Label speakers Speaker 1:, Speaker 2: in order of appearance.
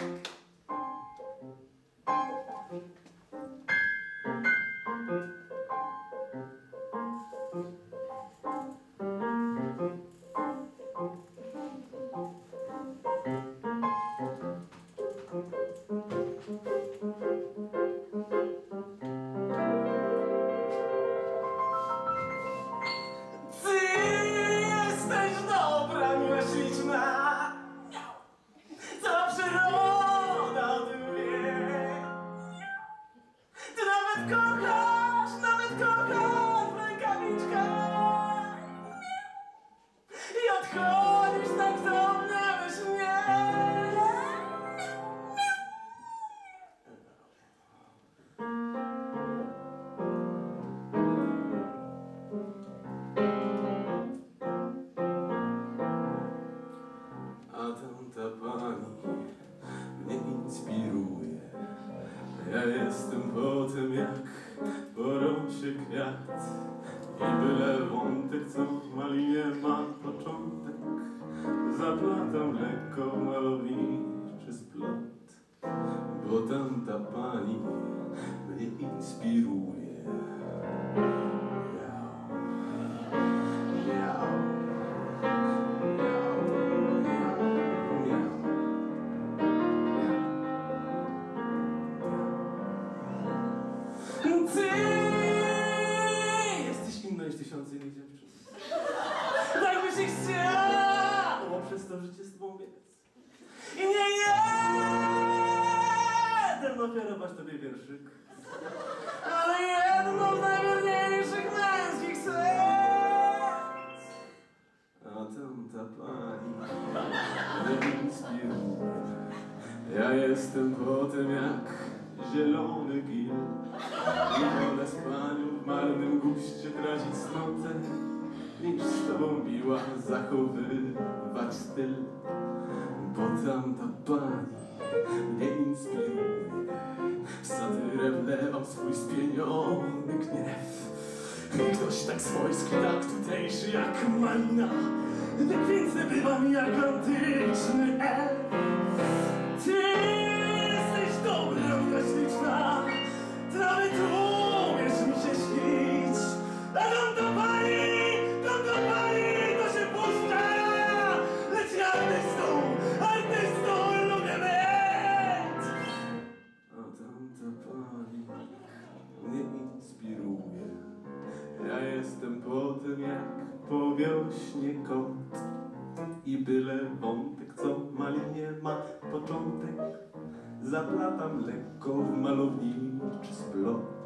Speaker 1: Ty kochasz, nawet kochasz w. I odchodzisz tak do mnie we śnie. A tamta pani mnie inspiruje. Ja jestem po tym jak porosie kwiat i byle wątek, co w malinie ma początek. Zaplatam lekko malowniczy splot, bo tamta pani tysiące innych dziewczyn. Tak by się chciało przez to życie z tobą biec. I nie jeden ofiarować tobie wierszyk, ale jedno z najwierniejszych męskich serc. A tamta pani mnie inspiruje. Ja jestem po tym jak zielony gil. Guście tracić słońce, niż z tobą miła zachowywać styl. Bo tamta pani mnie inspiruje. Satyrę wlewam swój spieniony gniew. Ktoś tak swojski, tak tutejszy jak malina Tak piękny bywam jak antyczny elf Ty jestem po tym jak po wiośnie kot. I byle wątek, co malinie ma początek Zaplatam lekko w malowniczy splot